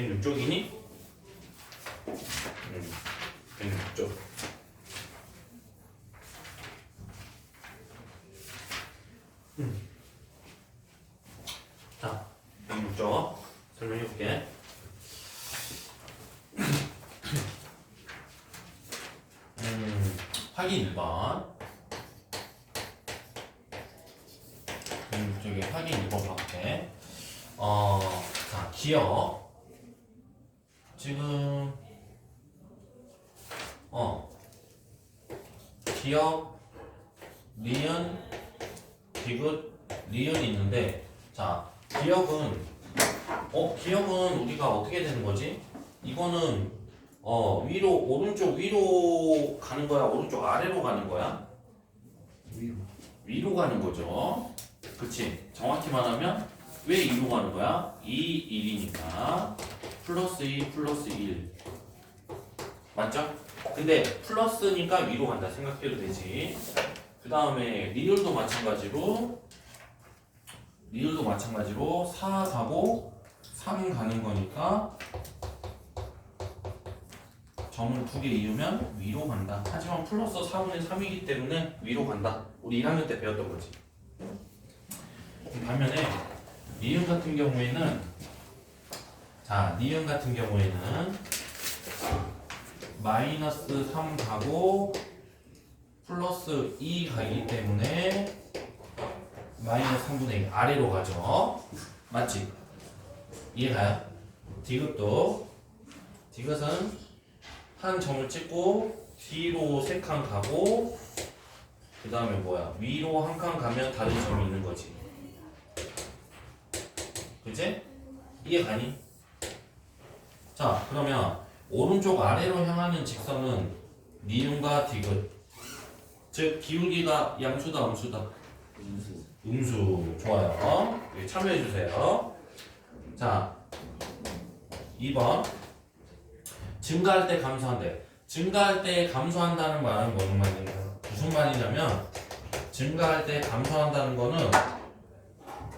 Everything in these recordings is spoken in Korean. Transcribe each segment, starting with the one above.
106쪽이니? 음, 106쪽. 음. 자, 106쪽 설명해 볼게. 음, 확인 1번. 음, 저기 확인 1번 볼게. 어, 자, 기억. 지금, 어, 기억, 리은, 디귿, 리은이 있는데, 자, 기억은, 어, 기억은 우리가 어떻게 되는 거지? 이거는, 어, 위로, 오른쪽 위로 가는 거야? 오른쪽 아래로 가는 거야? 위로 위로 가는 거죠. 그치? 정확히 말하면 왜 위로 가는 거야? 2, 1이니까 플러스 2, 플러스 1 맞죠? 근데 플러스니까 위로 간다 생각해도 되지 그 다음에 리을도 마찬가지로 리을도 마찬가지로 4 가고 3 가는 거니까 점을 두 개 이으면 위로 간다. 하지만 플러스 4분의 3이기 때문에 위로 간다. 우리 1학년 때 배웠던 거지. 반면에 니은 같은 경우에는 자 니은 같은 경우에는 마이너스 3 가고 플러스 2 가기 때문에 마이너스 3분의 1 아래로 가죠. 맞지? 이해가요? 디귿도 디귿은 한 점을 찍고 뒤로 세 칸 가고 그 다음에 뭐야? 위로 한 칸 가면 다른 점이 있는 거지. 그치? 이해 가니? 자 그러면 오른쪽 아래로 향하는 직선은 니은과 디귿. 즉 기울기가 양수다 음수다? 음수. 음수. 좋아요. 여기 참여해 주세요 자 2번 증가할 때 감소한대. 증가할 때 감소한다는 말은 무슨 말이냐? 무슨 말이냐면 증가할 때 감소한다는 거는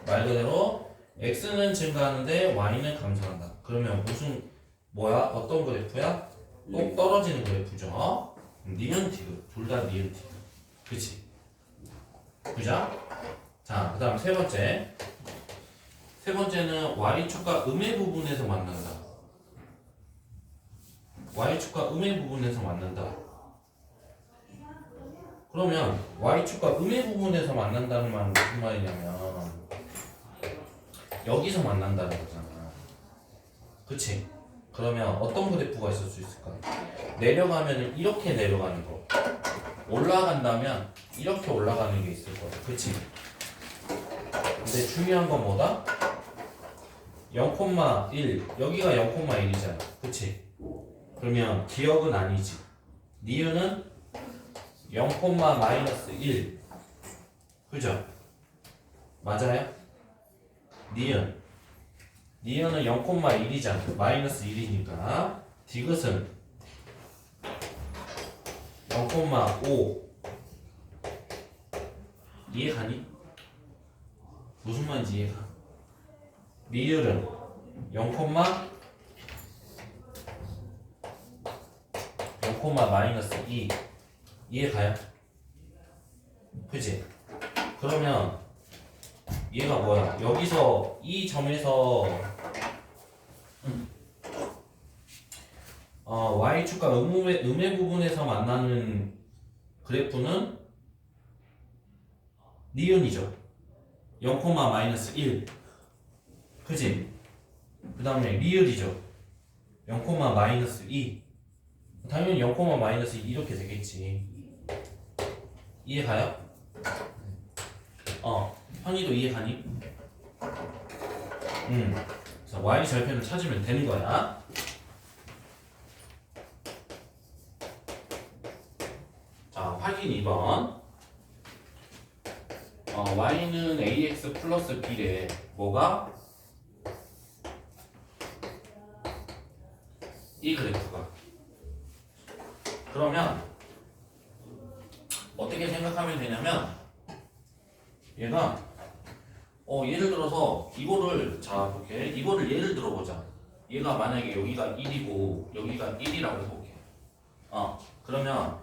말 그대로 x는 증가하는데 y는 감소한다. 그러면 무슨 뭐야? 어떤 그래프야? 똑 떨어지는 그래프죠. 니은 디귿 둘다 니은 디귿 그치? 그죠? 자, 그 다음 세 번째. 세 번째는 Y축과 음의 부분에서 만난다. Y축과 음의 부분에서 만난다. 그러면 Y축과 음의 부분에서 만난다는 말은 무슨 말이냐면 여기서 만난다는 거잖아. 그치? 그러면 어떤 그래프가 있을 수 있을까? 내려가면 이렇게 내려가는 거. 올라간다면 이렇게 올라가는 게 있을 거야. 그치? 근데 중요한 건 뭐다? 0,1 여기가 0,1이잖아 그치? 그러면 기억은 아니지 니은은 0, 마이너스 1 그죠? 맞아요? 니은 니은은 0,1이잖아 마이너스 1이니까 디귿은 0,5 이해가니? 무슨 말인지 이해가? 리을은 0, 0, 마이너스 2 이해가요? 그지? 그러면 얘가 뭐야? 여기서 이 점에서 음, 어, y축과 음의, 음의 부분에서 만나는 그래프는 니은이죠. 0, 마이너스 1 그지? 그 다음에 리을이죠 0, 마이너스 2 당연히 0, 마이너스 2 이렇게 되겠지 이해 가요? 어 현이도 이해 가니? 음 그래서 y 절편을 찾으면 되는 거야 자 확인 2번 어, y는 ax 플러스 b래 뭐가? 이 그래프가 그러면 어떻게 생각하면 되냐면 얘가 어 예를 들어서 이거를 자 볼게 이거를 예를 들어보자 얘가 만약에 여기가 1이고 여기가 1이라고 해볼게. 어, 그러면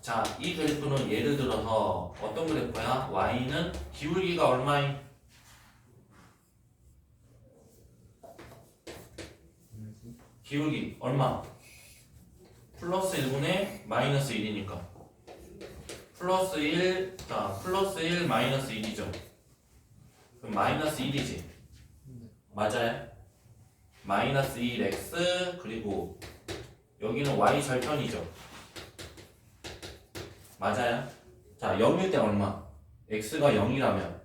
자, 이 그래프는 예를 들어서 어떤 그래프야? y는 기울기가 얼마인? 기울기 얼마? 플러스 1분의 마이너스 1이니까 플러스 1, 자 플러스 1 마이너스 1이죠 그럼 마이너스 1이지 맞아요? 마이너스 1x 그리고 여기는 y 절편이죠 맞아요? 자 0일 때 얼마? x가 0이라면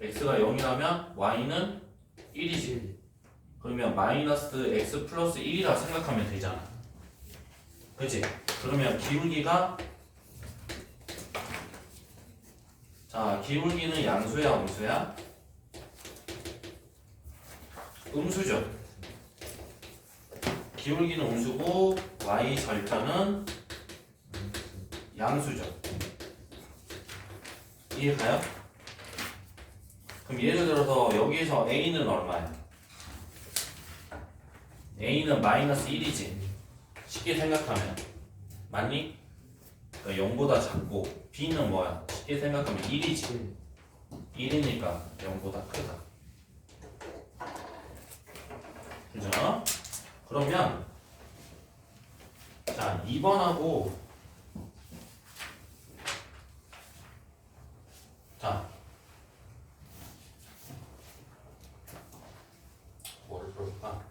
x가 0이라면 y는 1이지 그러면 마이너스 x 플러스 1이라 생각하면 되잖아. 그치? 그러면 기울기가 자 기울기는 양수야 음수야? 음수죠. 기울기는 음수고 y 절편은 양수죠. 이해가요? 그럼 예를 들어서 여기에서 a는 얼마야? A는 마이너스 1이지 쉽게 생각하면 맞니? 그러니까 0보다 작고 b는 뭐야? 쉽게 생각하면 1이지 1이니까 0보다 크다 그죠? 그러면 자 2번하고 자 뭐를 풀어볼까?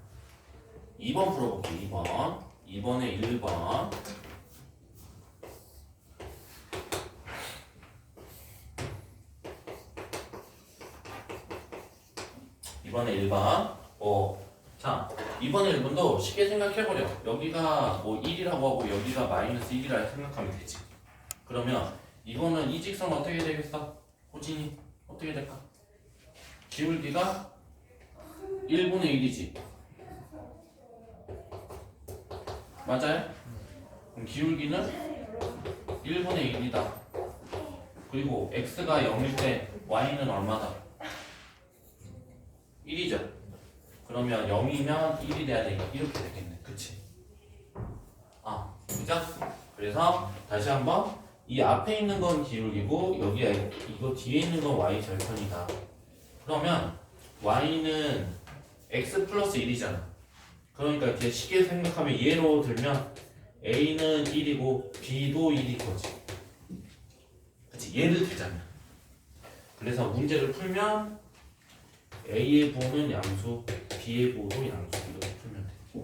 2번 풀어볼게 2번. 2번에 1번. 이번에 1번. 어, 자 이번에 1번도 쉽게 생각해버려 여기가 뭐 1이라고 하고 여기가 마이너스 1이라 생각하면 되지. 그러면 이거는 이 직선 어떻게 되겠어? 호진이 어떻게 될까? 기울기가 1분의 1이지 맞아요? 그럼 기울기는 1분의 1이다. 그리고 x가 0일 때 y는 얼마다? 1이죠. 그러면 0이면 1이 돼야 되니까 이렇게 되겠네. 그치? 아, 그죠? 그래서 다시 한번 이 앞에 있는 건 기울기고 여기 이거 뒤에 있는 건 y 절편이다. 그러면 y는 x 플러스 1이잖아. 그러니까 이제 쉽게 생각하면 예로 들면 A는 1이고 B도 1인 거지. 그치 예를 들자면. 그래서 문제를 풀면 A의 부호는 양수, B의 부호도 양수 이렇게 풀면 돼.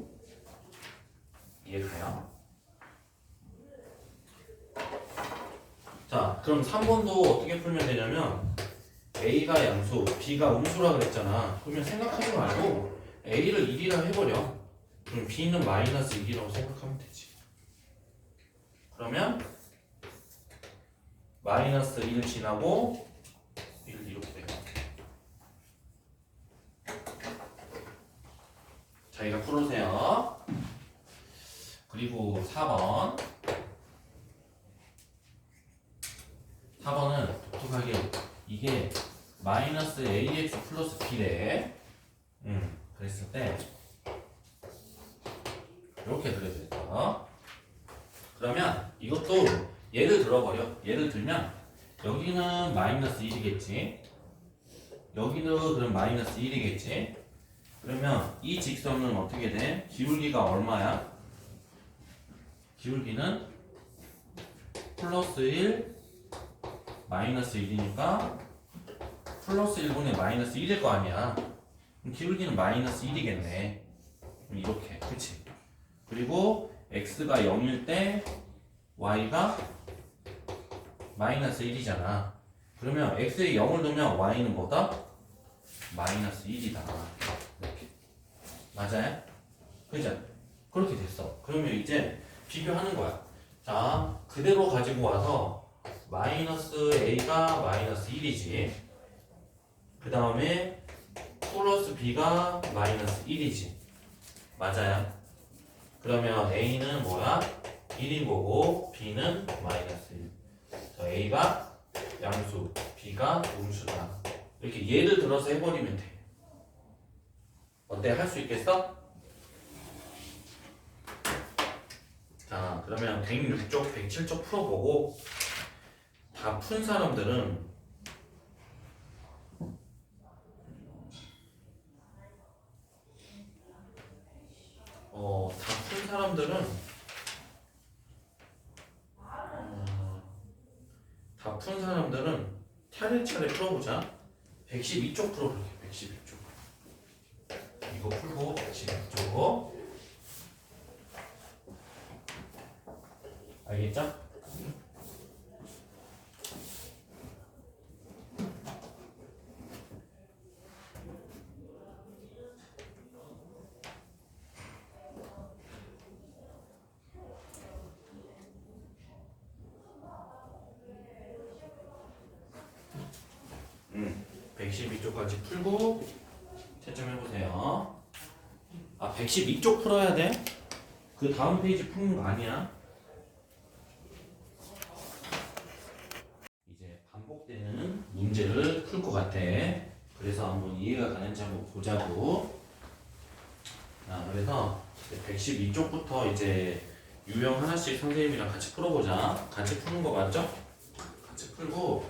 이해가요? 자, 그럼 3번도 어떻게 풀면 되냐면 A가 양수, B가 음수라 그랬잖아. 그러면 생각하지 말고 A를 1이라 해버려. 그럼 B는 마이너스 1이라고 생각하면 되지. 그러면 마이너스 1 지나고 1 이렇게 돼요. 자기가 풀으세요. 그리고 4번. 4번은 독특하게 이게 마이너스 ax 플러스 b래. 음, 그랬을 때 이렇게 그려져 있다. 그러면 이것도 예를 들어버려. 예를 들면 여기는 마이너스 1이겠지. 여기는 그럼 마이너스 1이겠지. 그러면 이 직선은 어떻게 돼? 기울기가 얼마야? 기울기는 플러스 1 마이너스 1이니까 플러스 1분의 마이너스 1일 거 아니야. 기울기는 마이너스 1이겠네. 그럼 이렇게. 그치? 그리고 x가 0일 때 y가 마이너스 1이잖아. 그러면 x에 0을 넣으면 y는 뭐다? 마이너스 1이다. 이렇게. 맞아요? 그죠? 그렇게 됐어. 그러면 이제 비교하는 거야. 자, 그대로 가지고 와서 마이너스 a가 마이너스 1이지. 그 다음에 플러스 b가 마이너스 1이지. 맞아요? 그러면 a는 뭐야? 1인 거고 b는 마이너스 1. 자, a가 양수, b가 음수다. 이렇게 예를 들어서 해버리면 돼. 어때? 할 수 있겠어? 자, 그러면 106쪽, 107쪽 풀어보고 다 푼 사람들은 어, 다 푼 사람들은 어, 다 푼 사람들은 차례차례 풀어보자. 112쪽 풀어볼게. 112쪽. 이거 풀고 112쪽. 알겠죠? 음, 112쪽까지 풀고 채점 해보세요. 아, 112쪽 풀어야 돼? 그 다음 페이지 푸는 거 아니야? 이제 반복되는 문제를 풀 것 같아. 그래서 한번 이해가 가는지 한번 보자고. 아, 그래서 112쪽부터 이제 유형 하나씩 선생님이랑 같이 풀어보자. 같이 푸는 거 맞죠? 같이 풀고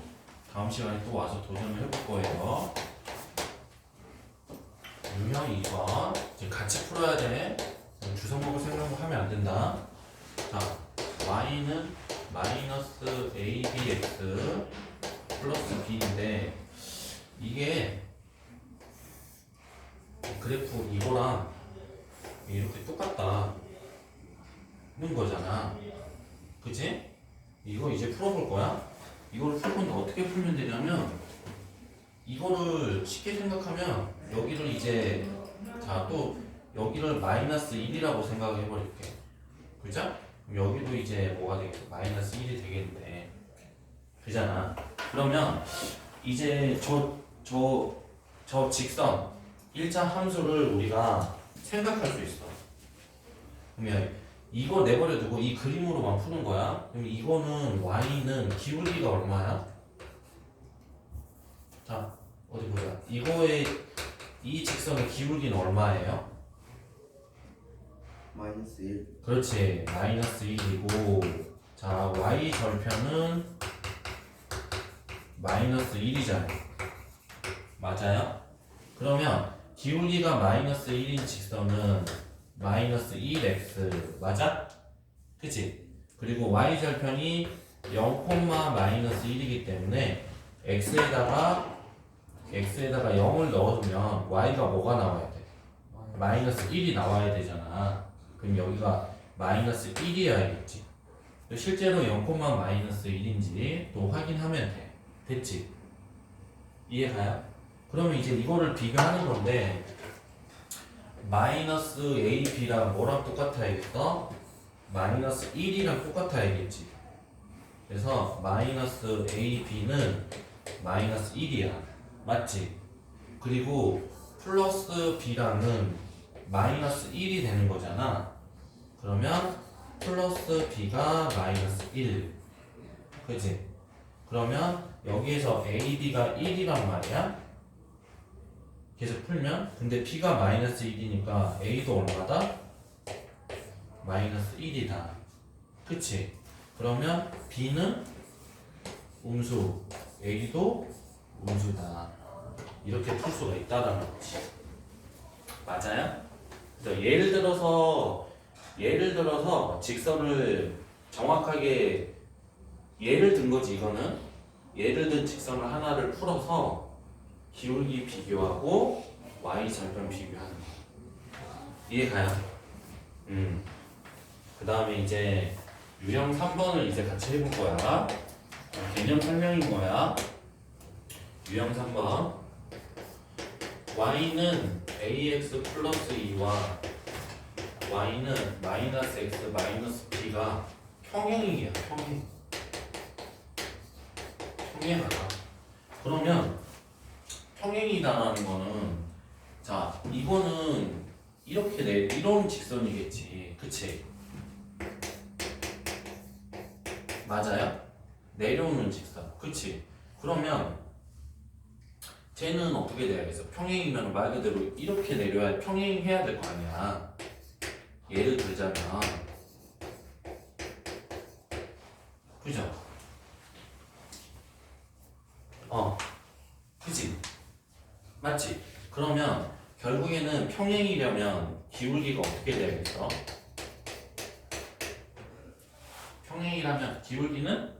다음 시간에 또 와서 도전을 해볼 거예요. 유형 2번 이제 같이 풀어야 돼. 주워 먹을 생각을 하면 안 된다. 자, y는 마이너스 abx 플러스 b인데 이게 그래프 이거랑 이렇게 똑같다. 는 거잖아. 그치? 이거 이제 풀어볼 거야. 이거를 풀 건데 어떻게 풀면 되냐면 이거를 쉽게 생각하면 여기를 이제 자 또 여기를 마이너스 1이라고 생각해 버릴게. 그죠? 그럼 여기도 이제 뭐가 되겠어? 마이너스 1이 되겠네. 그잖아. 그러면 이제 저 저 저 직선 일자 함수를 우리가 생각할 수 있어. 그러면 이거 내버려 두고 이 그림으로만 푸는 거야. 그럼 이거는 y는 기울기가 얼마야? 자 어디 보자. 이거의 이 직선의 기울기는 얼마예요? 마이너스 1 그렇지 마이너스 1이고 자 y 절편은 마이너스 1이잖아요. 맞아요? 그러면 기울기가 마이너스 1인 직선은 마이너스 1x 맞아? 그치? 그리고 y 절편이 0, 마이너스 1이기 때문에 x에다가 x에다가 0을 넣어주면 y가 뭐가 나와야 돼? 마이너스 1이 나와야 되잖아. 그럼 여기가 마이너스 1이어야겠지. 실제로 0, 마이너스 1인지 또 확인하면 돼. 됐지? 이해가요? 그러면 이제 이거를 비교하는 건데 마이너스 AB랑 뭐랑 똑같아야겠어? 마이너스 1이랑 똑같아야겠지. 그래서 마이너스 AB는 마이너스 1이야. 맞지? 그리고 플러스 B랑은 마이너스 1이 되는 거잖아. 그러면 플러스 B가 마이너스 1. 그지? 그러면 여기에서 AB가 1이란 말이야. 계속 풀면 근데 B가 마이너스 1이니까 A도 얼마다? 마이너스 1이다. 그치? 그러면 B는 음수, A도 음수다. 이렇게 풀 수가 있다라는 거지. 맞아요? 그래서 예를 들어서 예를 들어서 직선을 정확하게 예를 든 거지 이거는 예를 든 직선을 하나를 풀어서 기울기 비교하고 y 절편 비교하는 거 이해가요? 음. 그 다음에 이제 유형 3번을 이제 같이 해볼 거야. 개념 설명인 거야. 유형 3번. y는 ax 플러스 2와 y는 마이너스 x 마이너스 b가 평행이야, 평행. 평행하다. 그러면 평행이다라는 거는 자 이거는 이렇게 내 이런 직선이겠지, 그치? 맞아요? 내려오는 직선, 그치? 그러면 쟤는 어떻게 돼야겠어? 평행이면 말 그대로 이렇게 내려야 평행해야 될 거 아니야. 예를 들자면, 그죠? 어, 그지? 맞지? 그러면 결국에는 평행이려면 기울기가 어떻게 돼야겠어? 평행이라면 기울기는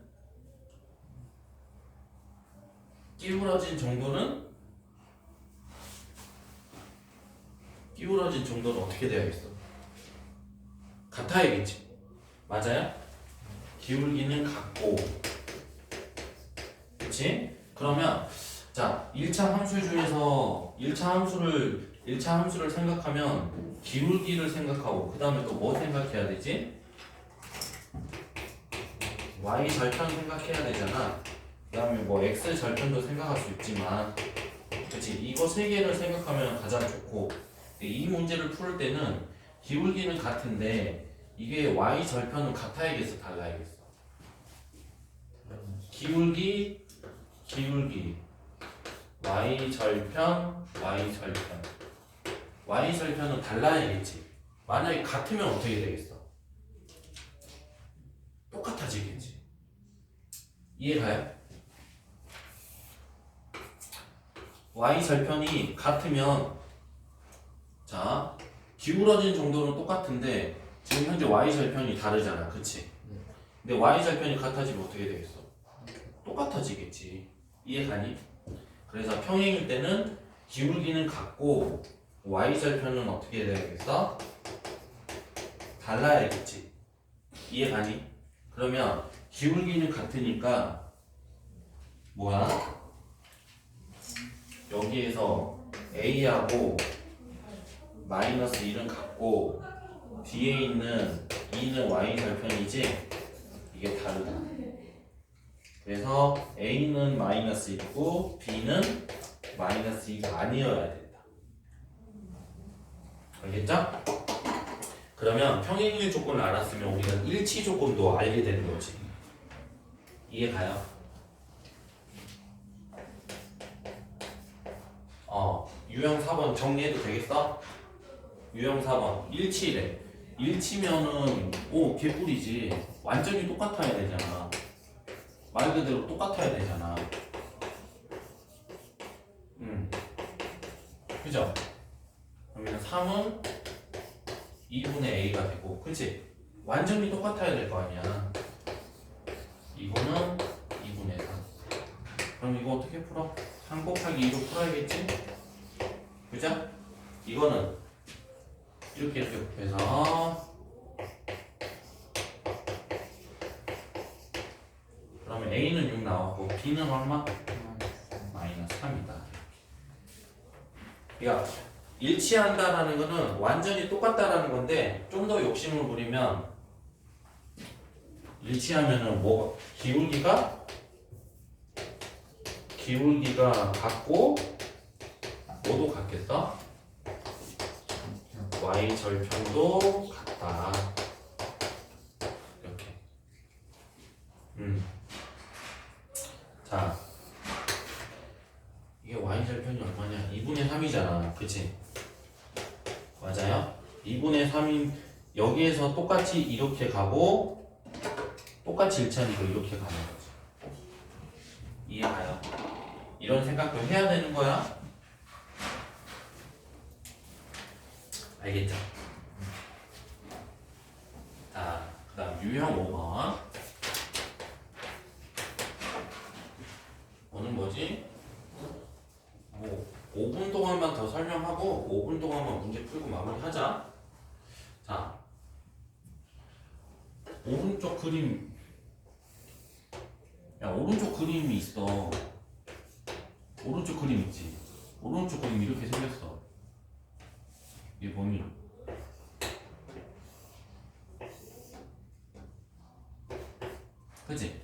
기울어진 정도는 기울어진 정도는 어떻게 돼야겠어? 같아야겠지. 맞아요? 기울기는 같고. 그치? 그러면 자, 1차 함수 중에서 1차 함수를 1차 함수를 생각하면 기울기를 생각하고 그 다음에 또 뭐 생각해야 되지? y 절편 생각해야 되잖아. 그 다음에 뭐 x 절편도 생각할 수 있지만. 그치? 이거 세 개를 생각하면 가장 좋고. 이 문제를 풀 때는 기울기는 같은데 이게 y 절편은 같아야겠어 달라야겠어? 기울기 기울기. y 절편 y 절편 y 절편은 달라야겠지 만약에 같으면 어떻게 되겠어 똑같아지겠지 이해가요? y 절편이 같으면 자 기울어진 정도는 똑같은데 지금 현재 y 절편이 다르잖아 그치? 근데 y 절편이 같아지면 어떻게 되겠어? 똑같아지겠지 이해가니? 그래서 평행일 때는 기울기는 같고 y 절편은 어떻게 돼야겠어? 달라야겠지 이해 가니? 그러면 기울기는 같으니까 뭐야? 여기에서 a하고 마이너스 1은 같고 뒤에 있는 2는 y 절편이지 이게 다르다. 그래서 a는 마이너스 1이고 b는 마이너스 2가 아니어야 된다. 알겠죠? 그러면 평행일 조건을 알았으면 우리는 일치 조건도 알게 되는 거지. 이해 가요? 어, 유형 4번 정리해도 되겠어? 유형 4번 일치래. 일치면은 오 개꿀이지. 완전히 똑같아야 되잖아. 말 그대로 똑같아야 되잖아. 음. 그죠? 그러면 3은 2분의 a가 되고, 그치? 완전히 똑같아야 될 거 아니야. 이거는 2분의 3. 그럼 이거 어떻게 풀어? 3 곱하기 2로 풀어야겠지? 그죠? 이거는 이렇게 이렇게 곱해서 그러면 A는 6 나왔고 B는 얼마? 마이너스 3이다. 그러니까 일치한다라는 거는 완전히 똑같다라는 건데 좀 더 욕심을 부리면 일치하면은 뭐 기울기가 기울기가 같고 뭐도 같겠어? y 절편도 같다. 이렇게. 음. 자, 이게 y 절편이 얼마냐? 2분의 3이잖아, 그치? 맞아요? 2분의 3인 여기에서 똑같이 이렇게 가고 똑같이 일치하니까 이렇게 가는 거지. 이해가요? 이런 생각도 해야 되는 거야. 알겠죠? 자, 그 다음 유형 5번. 오늘 뭐지? 뭐 5분 동안만 더 설명하고 5분 동안만 문제 풀고 마무리하자. 자, 오른쪽 그림. 야, 오른쪽 그림이 있어. 오른쪽 그림 있지? 오른쪽 그림 이렇게 생겼어. 이게 범위. 그치?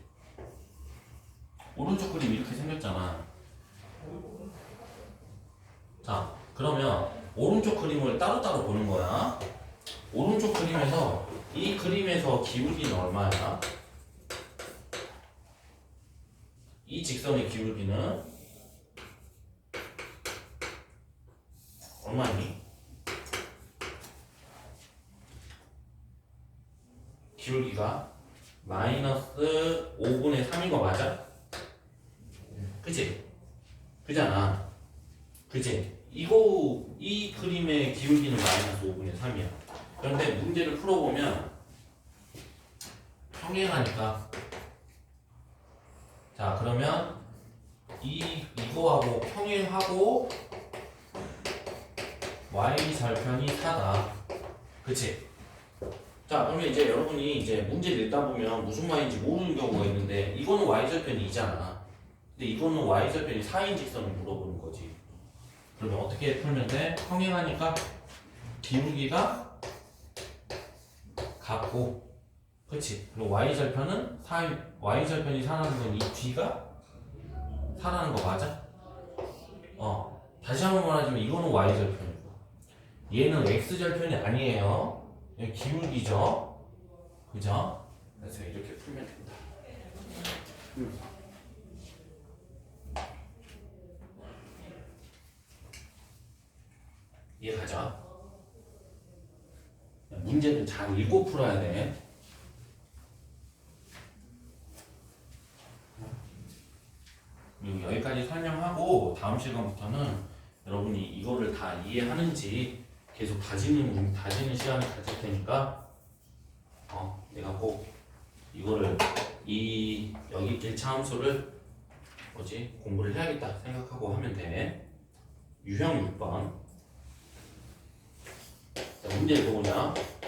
오른쪽 그림 이렇게 생겼잖아. 자, 그러면 오른쪽 그림을 따로따로 보는 거야. 오른쪽 그림에서 이 그림에서 기울기는 얼마야? 이 직선의 기울기는 얼마니? 기울기가 마이너스 5분의 3인 거 맞아? 그치? 그잖아. 그치? 이거, 이 그림의 기울기는 마이너스 5분의 3이야. 그런데 문제를 풀어 보면 평행하니까 자 그러면 이 이거하고 평행하고 y 절편이 4다. 그치? 자 그러면 이제 여러분이 이제 문제를 읽다 보면 무슨 말인지 모르는 경우가 있는데 이거는 y 절편이 2잖아. 근데 이거는 y 절편이 4인 직선을 물어보는 거지. 그러면 어떻게 풀면 돼? 평행하니까 기울기가 같고. 그치? 그리고 y 절편은 4 y 절편이 4라는 건 이 뒤가 4라는 거 맞아? 어. 다시 한번 말하자면 이거는 y 절편이고 얘는 x 절편이 아니에요. 얘 기울기죠? 그죠? 그래서 이렇게 풀면 된다. 이해가죠? 문제는 잘 읽고 풀어야 돼. 여기까지 설명하고 다음 시간부터는 여러분이 이거를 다 이해하는지 계속 다지는 다지는 시간을 가질 테니까 어 내가 꼭 이거를 이 여기 1차 함수를 뭐지 공부를 해야겠다 생각하고 하면 돼. 유형 6번. 자, 문제 읽어보자.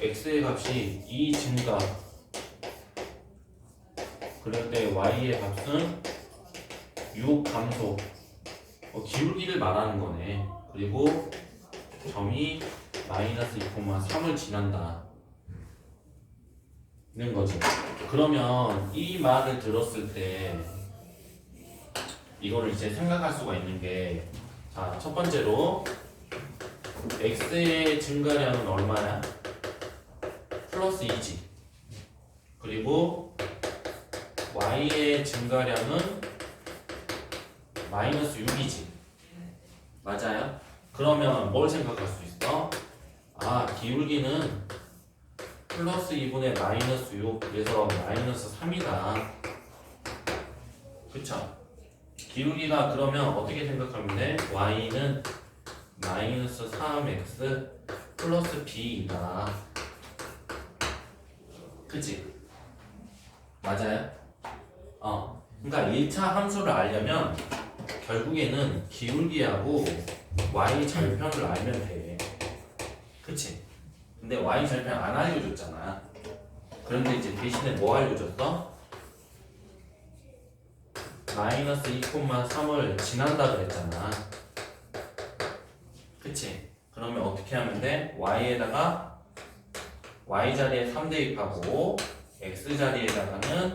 X의 값이 2 증가. 그럴 때 y의 값은 6 감소. 어, 기울기를 말하는 거네. 그리고 점이 마이너스 2,3을 지난다. 는 거지. 그러면 이 말을 들었을 때 이거를 이제 생각할 수가 있는 게 자 첫 번째로 x의 증가량은 얼마야? 플러스 2지. 그리고 y의 증가량은 마이너스 6이지. 맞아요? 그러면 뭘 생각할 수 있어? 아, 기울기는 플러스 2분의 마이너스 6, 그래서 마이너스 3이다. 그쵸? 기울기가 그러면 어떻게 생각하면 돼? y는 마이너스 3x 플러스 b이다. 그치? 맞아요? 어. 그러니까 1차 함수를 알려면 결국에는 기울기하고 y 절편을 알면 돼. 그치? 근데 y 절편 안 알려줬잖아. 그런데 이제 대신에 뭐 알려줬어? 마이너스 2,3을 지난다 그랬잖아. 그치? 그러면 어떻게 하면 돼? y에다가 y 자리에 3 대입하고 x 자리에다가는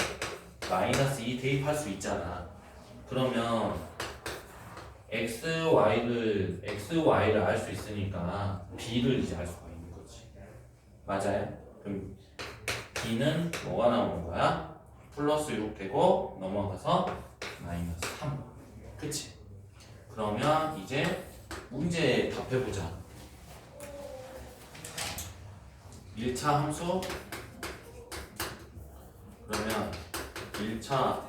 마이너스 2 대입할 수 있잖아. 그러면 x, y를 x, y를 알 수 있으니까 b를 이제 알 수가 있는 거지. 맞아요? 그럼 b는 뭐가 나오는 거야? 플러스 6 되고 넘어가서 마이너스 3. 그치? 그러면 이제 문제 답해보자. 1차 함수 그러면 1차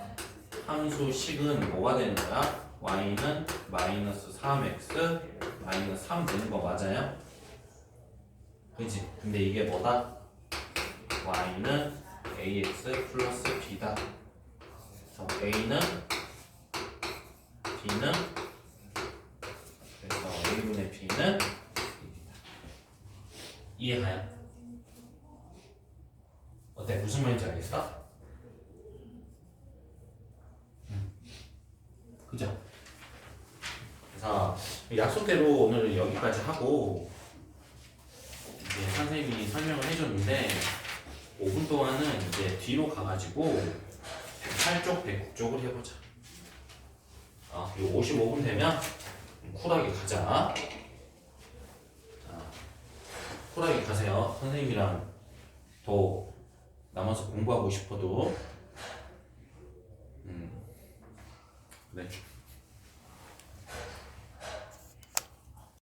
함수 식은 뭐가 되는 거야? y는 마이너스 3x 마이너스 3 되는 거 맞아요? 그지? 근데 이게 뭐다? y는 ax 플러스 b다. 그래서 a는 b는 그래서 a분의 b는 1이다. 이해가요? 무슨 말인지 알겠어? 음. 그죠? 그래서 약속대로 오늘 여기까지 하고 이제 선생님이 설명을 해줬는데 5분 동안은 이제 뒤로 가가지고 108쪽, 109쪽을 해보자. 아, 그리고 55분 되면 쿨하게 가자. 자, 쿨하게 가세요. 선생님이랑 더 남아서 공부하고 싶어도. 음, 네.